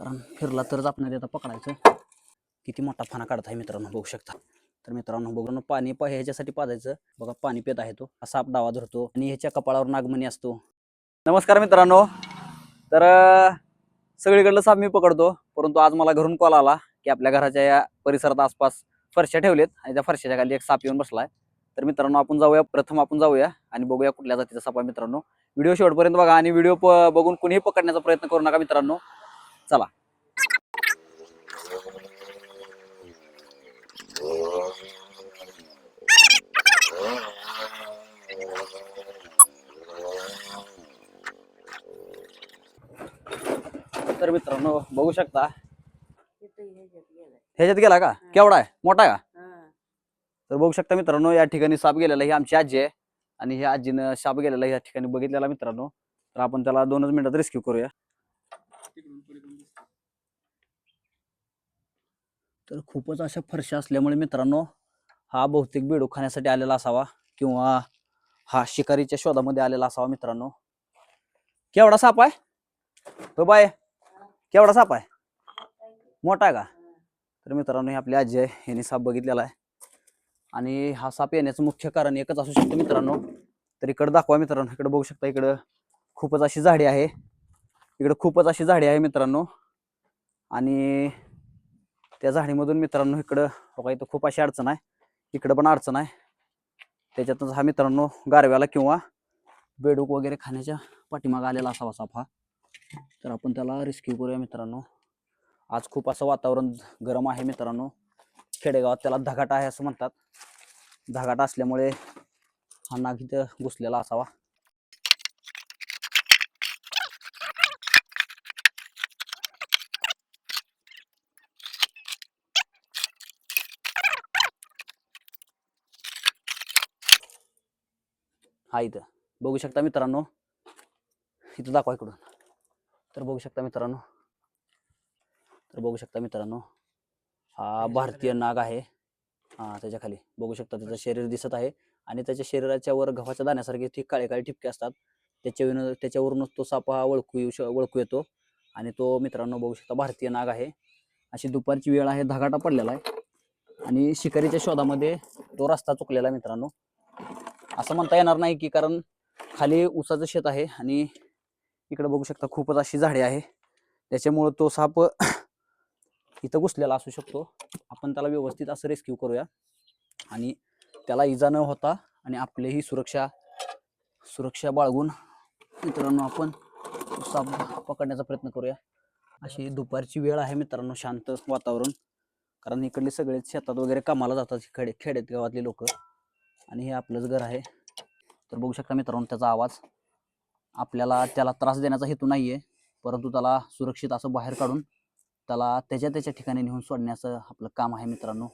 कारण फिरला तरच आपण त्याचा पकडायचं. किती मोठा फाना काढत आहे मित्रांनो बघू शकता. तर मित्रांनो बघून पाणी पा ह्याच्यासाठी पाजायचं. बघा पाणी पित आहे तो. असा साप डावा धरतो आणि ह्याच्या कपाळावर नागमणी असतो. नमस्कार मित्रांनो. तर सगळीकडलं साप मी पकडतो. परंतु आज मला घरून कॉल आला की आपल्या घराच्या या परिसरात आसपास फरशा ठेवलेत आणि त्या फरशाच्या खाली एक साप येऊन बसलाय. तर मित्रांनो आपण जाऊया. प्रथम आपण जाऊया आणि बघूया कुठल्या जातीचा साप आहे मित्रांनो. व्हिडिओ शेवटपर्यंत बघा आणि व्हिडिओ बघून कुणीही पकडण्याचा प्रयत्न करू नका मित्रांनो. चला. तर मित्रांनो बघू शकता. ह्याच्यात गेला का? केवढा आहे? मोठा आहे का? तर बघू शकता मित्रांनो या ठिकाणी साप गेलेला ही आमची आजी आहे. आणि ह्या आजीनं साप गेलेला या ठिकाणी बघितलेला मित्रांनो. तर आपण त्याला दोनच मिनिटात रेस्क्यू करूया. तर खूपच अशा फरशा असल्यामुळे मित्रांनो हा बहुतेक बेडू खाण्यासाठी आलेला असावा किंवा हा शिकारीच्या शोधामध्ये आलेला असावा मित्रांनो. केवढा साप आहे? तो बाय केवढा साप आहे? मोठा आहे का? तर मित्रांनो ही आपली आजी आहे यांनी साप बघितलेला आहे. आणि हा साप येण्याचं मुख्य कारण एकच असू शकतं मित्रांनो. तर इकडं दाखवा मित्रांनो इकडं बघू शकता इकडं खूपच अशी झाडी आहे. इकडं खूपच अशी झाडी आहे मित्रांनो. आणि त्या झाडीमधून मित्रांनो इकडं बघा इथं खूप अशी अडचण आहे. इकडं पण अडचण आहे. त्याच्यातच हा मित्रांनो गारव्याला किंवा बेडूक वगैरे खाण्याच्या पाठीमागं आलेला असावा साप हा. तर आपण त्याला रेस्क्यू करूया मित्रांनो. आज खूप असं वातावरण गरम आहे मित्रांनो. खेडेगावात त्याला धगाटा आहे असं म्हणतात. धगाटा असल्यामुळे हा नाग इथं घुसलेला असावा. हा इथं. बघू शकता मित्रांनो. इथं दाखवा इकडून. तर बघू शकता मित्रांनो. तर बघू शकता मित्रांनो. हा भारतीय नाग आहे. हा त्याच्याखाली बघू शकता त्याचं शरीर दिसत आहे. आणि त्याच्या शरीराच्या वर गव्हाच्या दाण्यासारखे ठी काळे काळे ठिपके असतात. त्याच्या त्याच्यावरूनच तो साप हा ओळखू येऊ ओळखू येतो. आणि तो मित्रांनो बघू शकता भारतीय नाग आहे. अशी दुपारची वेळ आहे. धगाटा पडलेला आहे. आणि शिकारीच्या शोधामध्ये तो रस्ता चुकलेला आहे मित्रांनो. असं म्हणता येणार नाही की कारण खाली ऊसाचं शेत आहे आणि इकडे बघू शकता खूपच अशी झाडे आहे. त्याच्यामुळं तो साप इथं घुसलेला असू शकतो. आपण त्याला व्यवस्थित असं रेस्क्यू करूया. आणि त्याला इजा न होता आणि आपलीही सुरक्षा सुरक्षा बाळगून मित्रांनो आपण साप पकडण्याचा प्रयत्न करूया. अशी दुपारची वेळ आहे मित्रांनो शांत वातावरण. कारण इकडले सगळेच शेतात वगैरे कामाला जातात खेडे खेड्यात गावातले लोक. आणि हे आपलंच घर आहे. तर बघू शकता मित्रांनो त्याचा आवाज आपल्याला त्याला त्रास देण्याचा हेतू नाही आहे परंतु त्याला सुरक्षित असं बाहेर काढून त्याला त्याच्या त्याच्या ठिकाणी नेऊन सोडण्याचं आपलं काम आहे मित्रांनो.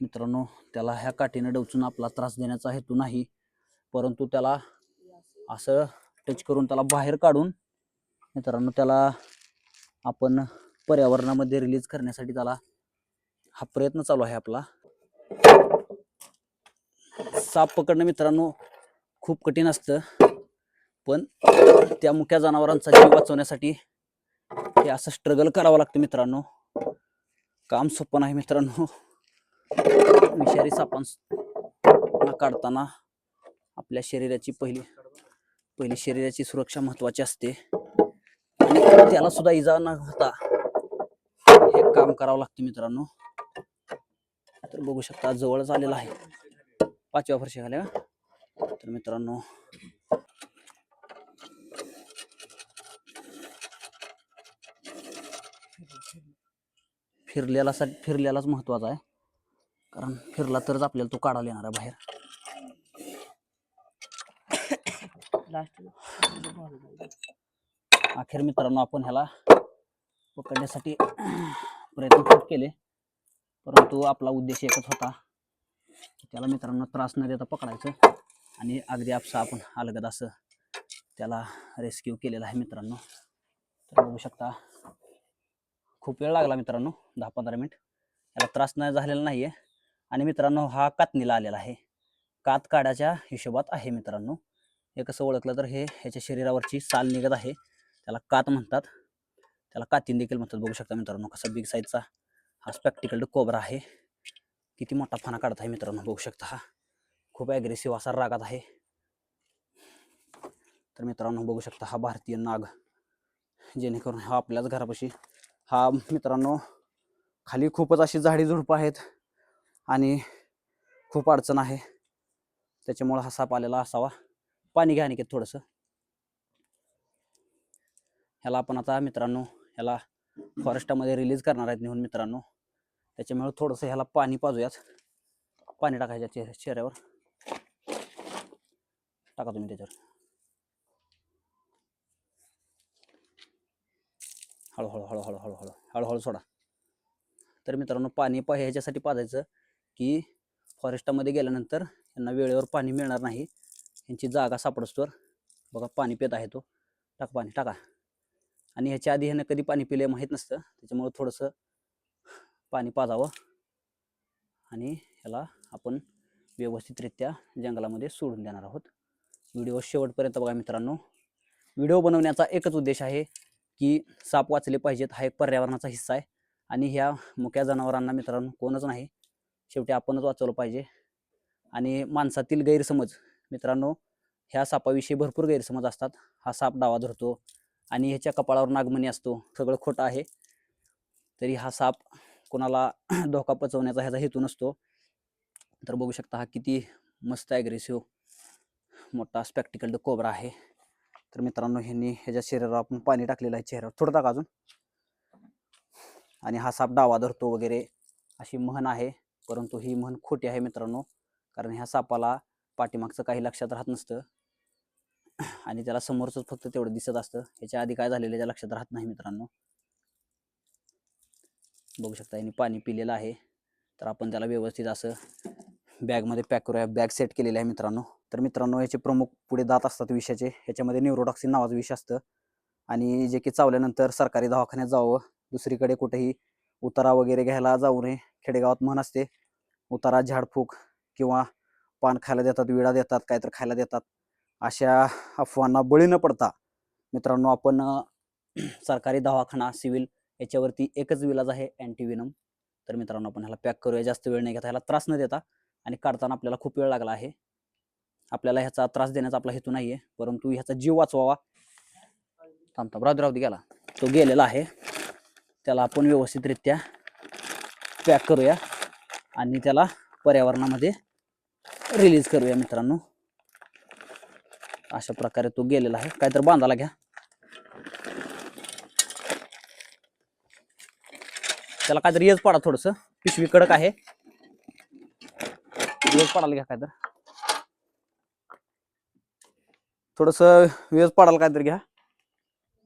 मित्रांनो त्याला ह्या काठीनं डवचून आपला त्रास देण्याचा हेतू नाही परंतु त्याला असं टच करून त्याला बाहेर काढून मित्रांनो त्याला आपण पर्यावरणामध्ये रिलीज करण्यासाठी त्याला हा प्रयत्न चालू आहे आपला. साप पकडणं मित्रांनो खूप कठीण असतं. पण त्या मुख्या जनावरांचा जीव वाचवण्यासाठी हे असं स्ट्रगल करावं लागतं मित्रांनो. काम सोपं नाही मित्रांनो. विषारी सापांना काढताना आपल्या शरीराची पहिली पहिली शरीराची सुरक्षा महत्वाची असते. आणि त्याला सुद्धा इजा न होता हे काम करावं लागतं मित्रांनो. तर बघू शकता जवळच आलेला आहे. पाचव्या वर्षी झाल्या तर मित्रांनो फिरलेला फिरलेलाच महत्त्वाचा आहे. कारण फिरला तरच आपल्याला तो काढायला येणार आहे बाहेर. अखेर मित्रांनो आपण ह्याला पकडण्यासाठी प्रयत्न खूप केले. परंतु आपला उद्देश एकच होता त्याला मित्रांनो त्रास न देता पकडायचं आणि अगदी आपसा आपण अलगद असं त्याला रेस्क्यू केलेला आहे मित्रांनो. तर बघू शकता खूप वेळ लागला मित्रांनो दहा पंधरा मिनिट याला त्रास नाही झालेला नाही आहे आणि मित्रांनो हा कातनीला आलेला आहे. कात काढाच्या हिशोबात आहे मित्रांनो. हे कसं ओळखलं तर हे ह्याच्या शरीरावरची साल निघत आहे. त्याला कात म्हणतात. त्याला कातीन देखील म्हणतात. बघू शकता मित्रांनो कसा बिग साईजचा हा स्पेक्टिकल्ड कोबरा आहे. किती मोठा फणा काढत आहे मित्रांनो बघू शकता हा. खूप ॲग्रेसिव्ह असा रागात आहे. तर मित्रांनो बघू शकता हा भारतीय नाग. जेणेकरून हा आपल्याच घरापाशी हा मित्रांनो खाली खूपच अशी झाडी झुडपं आहेत आणि खूप अडचण आहे. त्याच्यामुळं हा साप आलेला असावा. पाणी घ्या निकेत थोडंसं. ह्याला आपण आता मित्रांनो ह्याला फॉरेस्टामध्ये रिलीज करणार आहेत नेऊन मित्रांनो. त्याच्यामुळे थोडंसं ह्याला पाणी पाजूयात. पाणी टाकायच्या चेहऱ्या चेहऱ्यावर. टाका तुम्ही त्याच्यावर. हळूहळू हळूहळू हळूहळू हळूहळू सोडा. तर मित्रांनो पाणी पा ह्याच्यासाठी पाजायचं की फॉरेस्टामध्ये गेल्यानंतर यांना वेळेवर पाणी मिळणार नाही. यांची जागा सापडस्तोवर बघा पाणी पित आहे तो. टाक पाणी टाका. आणि ह्याच्या आधी ह्यानं कधी पाणी पिले माहीत नसतं. त्याच्यामुळं थोडंसं पाणी पाजावं. आणि ह्याला आपण व्यवस्थितरित्या जंगलामध्ये सोडून देणार आहोत. व्हिडिओ शेवटपर्यंत बघा मित्रांनो. व्हिडिओ बनवण्याचा एकच उद्देश आहे की साप वाचले पाहिजेत हा एक पर्यावरणाचा हिस्सा आहे. आणि ह्या मुक्या जनावरांना मित्रांनो कोणच नाही. शेवटी आपणच वाचवलं पाहिजे. आणि माणसातील गैरसमज मित्रांनो ह्या सापाविषयी भरपूर गैरसमज असतात. हा साप डावा धरतो आणि ह्याच्या कपाळावर नागमणी असतो. सगळं खोटं आहे. तरी हा साप कोणाला धोका पचवण्याचा ह्याचा हेतू नसतो. तर बघू शकता हा किती मस्त ॲग्रेसिव्ह मोठा स्पेक्टिकल्ड कोबरा आहे. तर मित्रांनो ह्यांनी ह्याच्या शरीरावर आपण पाणी टाकलेलं आहे चेहऱ्यावर. थोडं टाका अजून. आणि हा साप डावा धरतो वगैरे अशी म्हण आहे. परंतु ही म्हण खोटी आहे मित्रांनो कारण ह्या सापाला पाठीमागचं काही लक्षात राहत नसतं. आणि त्याला समोरचंच फक्त तेवढं दिसत असतं. ह्याच्या आधी काय झालेलं त्याच्या लक्षात राहत नाही मित्रांनो. बघू शकता यांनी पाणी पिलेलं आहे. तर आपण त्याला व्यवस्थित असं बॅगमध्ये पॅक करूया. बॅग सेट केलेली आहे मित्रांनो. तर मित्रांनो याचे प्रमुख पुढे दात असतात विषाचे. ह्याच्यामध्ये न्यूरोटॉक्सिन नावाचं विष असतं. आणि जे की चावल्यानंतर सरकारी दवाखान्यात जावं. दुसरीकडे कुठेही उतारा वगैरे घ्यायला जाऊ नये. खेडेगावात म्हण असते उतारा झाडफूक किंवा पान खायला देतात विडा देतात काहीतरी खायला देतात. अशा अफवांना बळी न पडता मित्रांनो आपण सरकारी दवाखाना सिव्हिल याच्यावरती एकच विलाज आहे अँटीविनम तर मित्रांनो आपण ह्याला पॅक करूया. जास्त वेळ नाही घेता ह्याला त्रास न देता आणि काढताना आपल्याला खूप वेळ लागला आहे. आपल्याला ह्याचा त्रास देण्याचा आपला हेतू नाही आहे परंतु ह्याचा जीव वाचवावा. थांबता राहू राहू दे गेला. तो गेलेला आहे. त्याला आपण व्यवस्थितरित्या पॅक करूया आणि त्याला पर्यावरणामध्ये रिलीज करूया मित्रांनो. अशा प्रकारे तो गेलेला आहे. काहीतरी बांधायला घ्या. त्याला काहीतरी येज पाडा थोडस. पिशवी कडक आहे. येज पाडायला घ्या काहीतरी. थोडस वेज पाडायला काहीतरी घ्या.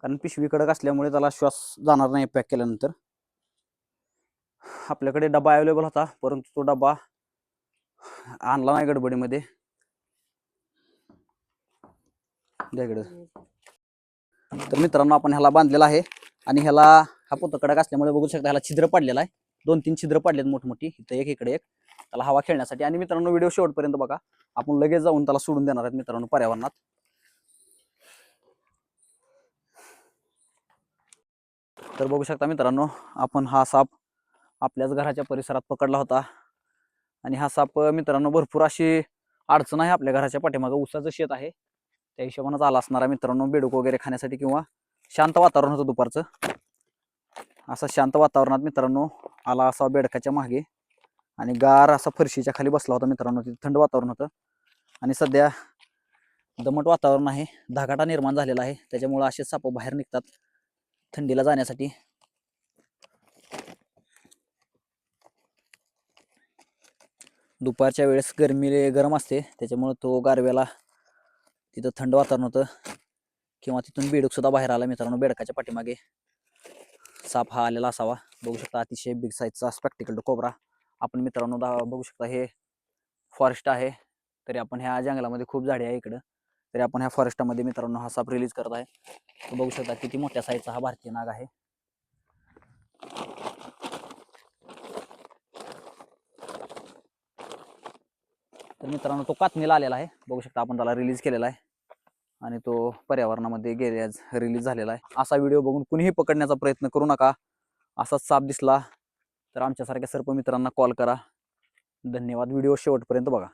कारण पिशवी कडक असल्यामुळे त्याला श्वास जाणार नाही पॅक केल्यानंतर. आपल्याकडे डबा अवेलेबल होता परंतु तो डबा आणला नाही गडबडीमध्ये. तर मित्रांनो आपण ह्याला बांधलेला आहे आणि ह्याला हा पोत कडक असल्यामुळे बघू शकता ह्याला छिद्र पडलेला आहे. दोन तीन छिद्र पडलेत मोठमोठी. इथं एक इकडे एक. त्याला हवा खेळण्यासाठी. आणि मित्रांनो व्हिडिओ शेवटपर्यंत बघा. आपण लगेच जाऊन त्याला सोडून देणार आहेत मित्रांनो पर्यावरणात. तर बघू शकता मित्रांनो आपण हा साप आपल्याच घराच्या परिसरात पकडला होता. आणि हा साप मित्रांनो भरपूर अशी अडचण आहे आपल्या घराच्या पाठीमागं. उसाचं शेत आहे. त्या हिशोबानंच आला असणारा मित्रांनो बेडूक वगैरे खाण्यासाठी किंवा शांत वातावरण होतं दुपारचं. असा शांत वातावरणात मित्रांनो आला असा बेडकाच्या मागे. आणि गार असा फरशीच्या खाली बसला होता मित्रांनो तिथे थंड वातावरण होतं. आणि सध्या दमट वातावरण आहे धागाटा निर्माण झालेला आहे. त्याच्यामुळं असे साप बाहेर निघतात थंडीला जाण्यासाठी. दुपारच्या वेळेस गरमी गरम असते त्याच्यामुळं तो गारव्याला तिथं थंड वातावरण होतं. किंवा तिथून बेडूकसुद्धा बाहेर आला मित्रांनो बेडकाच्या पाठीमागे. साप हा आलेला असावा. बघू शकता अतिशय बिग साईजचा स्पेक्टिकल कोबरा आपण मित्रांनो बघू शकता हे फॉरेस्ट आहे. तरी आपण ह्या जंगलामध्ये खूप झाडे आहे इकडं. तरी आपण ह्या फॉरेस्टमध्ये मित्रांनो हा साप रिलीज करत आहे. बघू शकता किती मोठ्या साईजचा हा भारतीय नाग आहे. तर मित्रांनो तो कातणीला आलेला आहे. बघू शकता आपण त्याला रिलीज केलेला आहे. आणि तो पर्यावरणामध्ये गेल्याज रिलीज झालेला आहे. असा व्हिडिओ बघून कुणीही पकडण्याचा प्रयत्न करू नका. असाच साप दिसला तर आमच्यासारख्या सर्प मित्रांना कॉल करा. धन्यवाद. व्हिडिओ शेवटपर्यंत बघा.